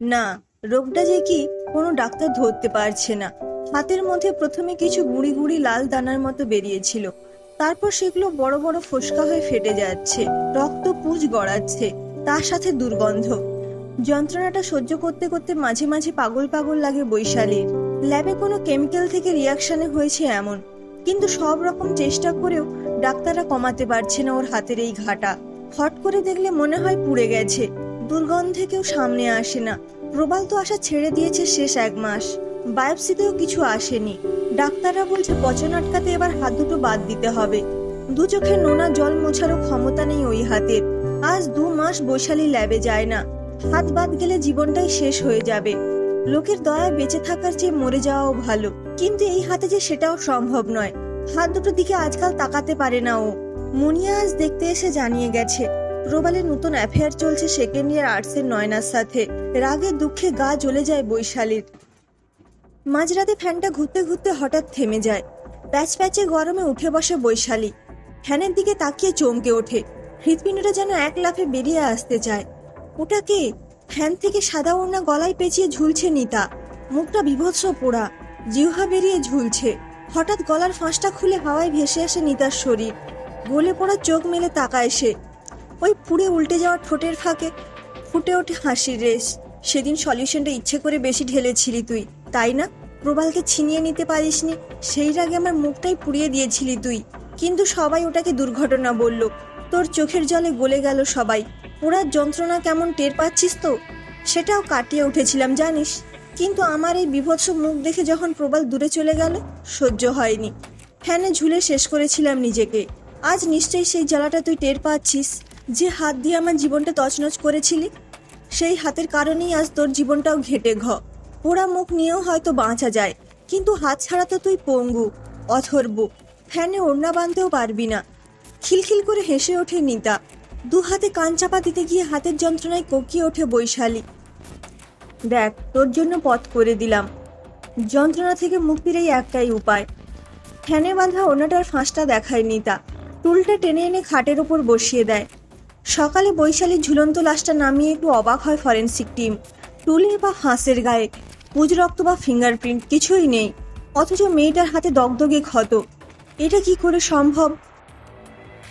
না, রোগটা যে কি কোনো ডাক্তার ধরতে পারছে না। হাতের মধ্যে প্রথমে কিছু গুঁড়ি গুঁড়ি লাল দানার মতো বেরিয়েছিল। তারপর সেগুলো বড় বড় ফোসকা হয়ে ফেটে যাচ্ছে। রক্ত পুজ গড়াচ্ছে, তার সাথে দুর্গন্ধ। যন্ত্রণাটা সহ্য করতে করতে মাঝে মাঝে পাগল পাগল লাগে বৈশালীর। ল্যাবে কোনো কেমিক্যাল থেকে রিয়াকশনে হয়েছে এমন। কিন্তু সব রকম চেষ্টা করেও ডাক্তাররা কমাতে পারছে না ওর হাতের এই ঘাটা। হট করে দেখলে মনে হয় পুড়ে গেছে। দুর্গন্ধে কেউ সামনে আসে না। প্রবাল তো আশা ছেড়ে দিয়েছে শেষ এক মাস। বায়োপসিতেও কিছু আসেনি। ডাক্তাররা বলছে পচন আটকাতে এবার হাত দুটো বাদ দিতে হবে। দু চোখে নোনা জল মোছারও ক্ষমতা নেই ওই হাতের আজ দু মাস বৈশালী ল্যাবে যায় না। হাত বাদ গেলে জীবনটাই শেষ হয়ে যাবে। লোকের দয়ায় বেঁচে থাকার চেয়ে মরে যাওয়াও ভালো। কিন্তু এই হাতে যে সেটাও সম্ভব নয়। হাত দুটো দিকে আজকাল তাকাতে পারে না ও। মুনিয়া আজ দেখতে এসে জানিয়ে গেছে প্রবালের নতুন অ্যাফেয়ার চলছে সেকেন্ড ইয়ার আর্টসের নয়নার সাথে। রাগে দুঃখে গা জ্বলে যায় বৈশালীর। মাঝরাতে ফ্যানটা ঘুরতে ঘুরতে হঠাৎ থেমে যায়। প্যাচ প্যাচে গরমে উঠে বসে বৈশালী। ফ্যানের দিকে তাকিয়ে চমকে ওঠে। হৃৎপিণ্ডটা যেন এক লাফে বেরিয়ে আসতে চায়। ওটা কে? ফ্যান থেকে সাদা ওড়না গলায় পেঁচিয়ে ঝুলছে নিতা। মুখটা বিভৎস পোড়া। জিহ্বা বেরিয়ে ঝুলছে। হঠাৎ গলার ফাঁসটা খুলে হাওয়ায় ভেসে আসে নিতার শরীর। গলে পড়া চোখ মেলে তাকায় সে। ওই পুড়ে উল্টে যাওয়া ঠোঁটের ফাঁকে ফুটে ওঠে হাসির রেশ। সেদিন সলিউশনটা ইচ্ছে করে বেশি ঢেলেছিলি তুই, তাই না? প্রবালকে ছিনিয়ে নিতে পারিসনি, সেই রাগে আমার মুখটাই পুড়িয়ে দিয়েছিলি তুই। কিন্তু সবাই ওটাকে দুর্ঘটনা বলল। তোর চোখের জলে গলে গেল সবাই। পোড়ার যন্ত্রণা কেমন টের পাচ্ছিস তো? সেটাও কাটিয়ে উঠেছিলাম, জানিস। কিন্তু আমার এই বিভৎস মুখ দেখে যখন প্রবাল দূরে চলে গেল, সহ্য হয়নি। ফ্যানে ঝুলে শেষ করেছিলাম নিজেকে। আজ নিশ্চয়ই সেই জ্বালাটা তুই টের পাচ্ছিস। যে হাত দিয়ে আমার জীবনটা তছনছ করেছিলি, সেই হাতের কারণেই আজ তোর জীবনটাও ঘেটে ঘ। পোড়া মুখ নিয়েও হয়তো বাঁচা যায়, কিন্তু হাত ছাড়া তো তুই পঙ্গু, অথর্ব। ফ্যানে ওড়না বাঁধতেও পারবি না। খিলখিল করে হেসে ওঠে নিতা। দু হাতে কান চাপা দিতে গিয়ে হাতের যন্ত্রণায় কোকিয়ে ওঠে বৈশালী। দেখ, তোর জন্য পথ করে দিলাম। যন্ত্রণা থেকে মুক্তির এই একটাই উপায়। ফ্যানে বাঁধা ওনাটার ফাঁসটা দেখায় নিতা। টুলটা টেনে এনে খাটের ওপর বসিয়ে দেয়। সকালে বৈশালীর ঝুলন্ত লাশটা নামিয়ে একটু অবাক হয় ফরেন্সিক টিম। টুলে বা হাঁসের গায়ে, পুজ রক্ত বা ফিঙ্গারপ্রিন্ট কিছুই নেই, অথচ মেয়েটার হাতে দগদগে ক্ষত। এটা কি করে সম্ভব?